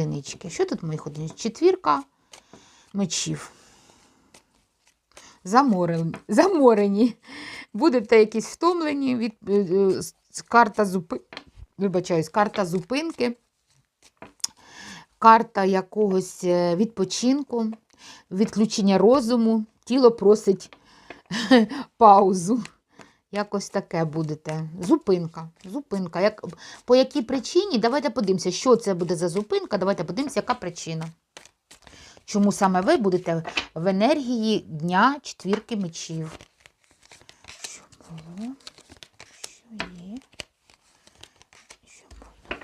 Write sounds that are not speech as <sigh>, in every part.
одинички. Що тут моїх одиничок? Четвірка мечів. Заморені. Заморені. Будете якісь втомлені від е, е, карта зупи... Вибачаюсь, карта зупинки, карта якогось е, відпочинку, відключення розуму. Тіло просить <laughs> паузу. Якось таке будете. Зупинка. Зупинка. Як, по якій причині? Давайте подивимося, що це буде за зупинка. Давайте подивимося, яка причина. Чому саме ви будете в енергії дня четвірки мечів? Що було? Що є? Що було?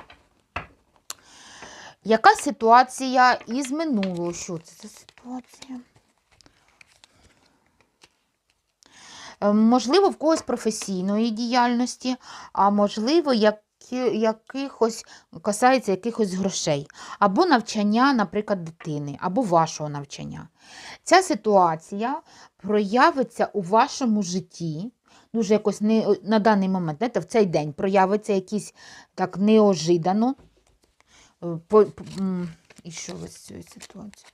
Яка ситуація із минулого? Що це за ситуація? Е, Можливо, в когось професійної діяльності, а можливо, які, якихось касається якихось грошей, або навчання, наприклад, дитини, або вашого навчання. Ця ситуація проявиться у вашому житті. Дуже якось не, на даний момент, знаєте, в цей день проявиться якийсь так неожиданно. Е, По, по- і що ви з цією ситуацією?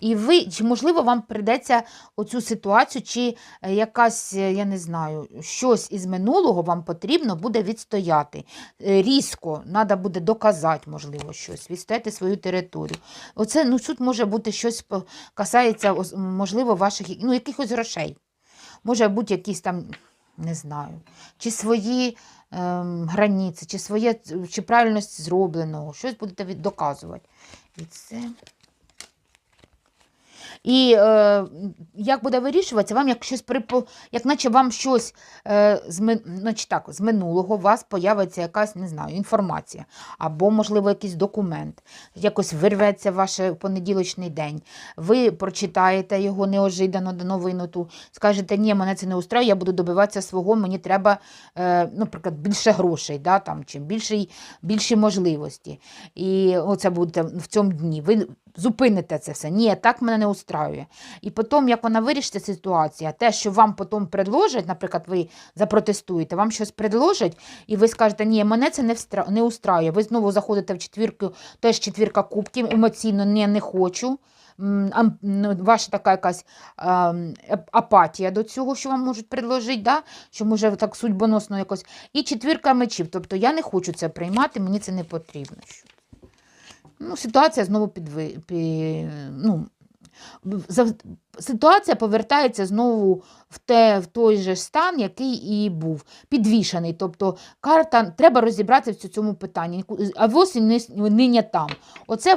І ви, чи можливо вам прийдеться оцю ситуацію, чи е, якась, е, я не знаю, щось із минулого вам потрібно буде відстояти. Е, Різко, треба буде доказати, можливо, щось, відстояти свою територію. Оце, ну, тут може бути щось, касається, можливо, ваших ну, якихось грошей. Може бути якісь там, не знаю, чи свої ем, границі, чи своє, чи правильність зробленого, щось будете доказувати. І це. І е, як буде вирішуватися, вам як щось припо... як наче вам щось е, з, ми... значить так, з минулого у вас появиться якась, не знаю, інформація, або, можливо, якийсь документ, якось вирветься ваш понеділочний день. Ви прочитаєте його неожиданно до новину ту, скажете, ні, мене це не устраює, я буду добиватися свого, мені треба, е, наприклад, більше грошей, да, там, чи більші, більші можливості. І оце буде в цьому дні. Ви зупините це все. Ні, так мене не устраює. І потім, як вона вирішиться ситуація, те, що вам потім предложать, наприклад, ви запротестуєте, вам щось предложать, і ви скажете, ні, мене це не, встра... не устраює. Ви знову заходите в четвірку, теж четвірка кубків, емоційно не, не хочу. Ну, Ваша така якась апатія до цього, що вам можуть предложити, да? що може так судьбоносно якось. І четвірка мечів. Тобто я не хочу це приймати, мені це не потрібно. Ну, ситуація знову підви... пі... ну, ситуація повертається знову в, те, в той же стан, який і був, підвішений. Тобто карта, треба розібратися в цьому питанні. А ось і там. Оце